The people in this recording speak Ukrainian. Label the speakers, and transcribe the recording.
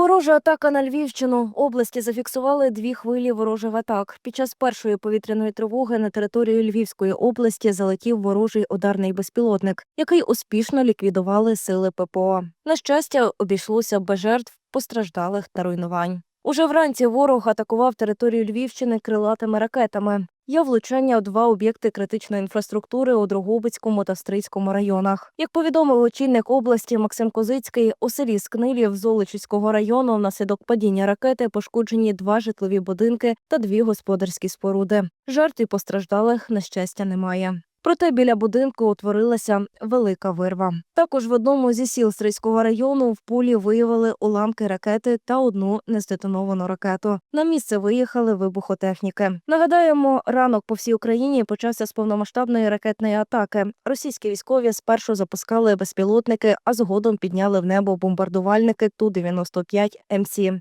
Speaker 1: Ворожа атака на Львівщину. Області зафіксували дві хвилі ворожих атак. Під час першої повітряної тривоги на територію Львівської області залетів ворожий ударний безпілотник, який успішно ліквідували сили ППО. На щастя, обійшлося без жертв, постраждалих та руйнувань. Уже вранці ворог атакував територію Львівщини крилатими ракетами. Є влучання у два об'єкти критичної інфраструктури у Дрогобицькому та Стрийському районах. Як повідомив очільник області Максим Козицький, у селі Скнилів Золочівського району внаслідок падіння ракети пошкоджені два житлові будинки та дві господарські споруди. Жертв і постраждалих, на щастя, немає. Проте біля будинку утворилася велика вирва. Також в одному зі сіл Стрийського району в полі виявили уламки ракети та одну нездетоновану ракету. На місце виїхали вибухотехніки. Нагадаємо, ранок по всій Україні почався з повномасштабної ракетної атаки. Російські військові спершу запускали безпілотники, а згодом підняли в небо бомбардувальники Ту-95 МС.